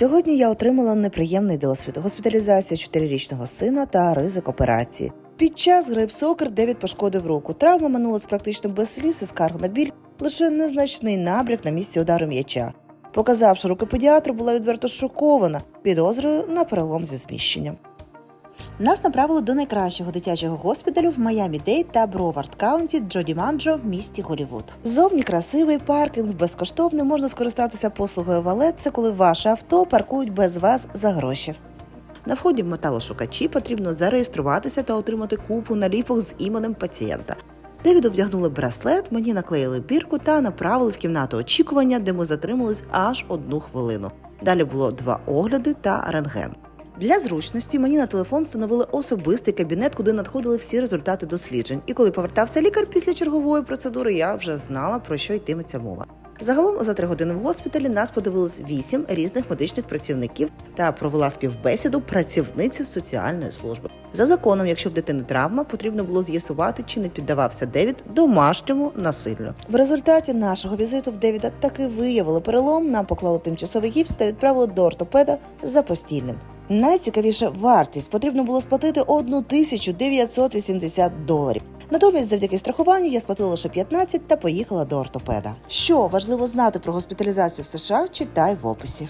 Сьогодні я отримала неприємний досвід: госпіталізація чотирирічного сина та ризик операції. Під час гри в сокер Девід пошкодив руку. Травма минулась практично без сліз і скарг на біль, лише незначний набряк на місці удару м'яча. Показавши руки педіатру, була відверто шокована підозрою на перелом зі зміщенням. Нас направили до найкращого дитячого госпіталю в Майамі Дейт та Бровард Каунті Джоді Манджо в місті Голівуд. Зовні красивий паркінг безкоштовний можна скористатися послугою валет. Це коли ваше авто паркують без вас за гроші. На вході в металошукачі потрібно зареєструватися та отримати купу наліпок з іменем пацієнта. Девіду вдягнули браслет, мені наклеїли бірку та направили в кімнату очікування, де ми затримались аж одну хвилину. Далі було два огляди та рентген. Для зручності мені на телефон встановили особистий кабінет, куди надходили всі результати досліджень. І коли повертався лікар після чергової процедури, я вже знала про що йтиметься мова. Загалом за три години в госпіталі нас подивились вісім різних медичних працівників та провела співбесіду працівниці соціальної служби. За законом, якщо в дитини травма, потрібно було з'ясувати, чи не піддавався Девід домашньому насиллю. В результаті нашого візиту в Девіда таки виявили перелом. Нам поклали тимчасовий гіпс та відправили до ортопеда за постійним. Найцікавіше вартість потрібно було сплатити 1980 доларів. Натомість, завдяки страхуванню, я сплатила лише 15 та поїхала до ортопеда. Що важливо знати про госпіталізацію в США, читай в описі.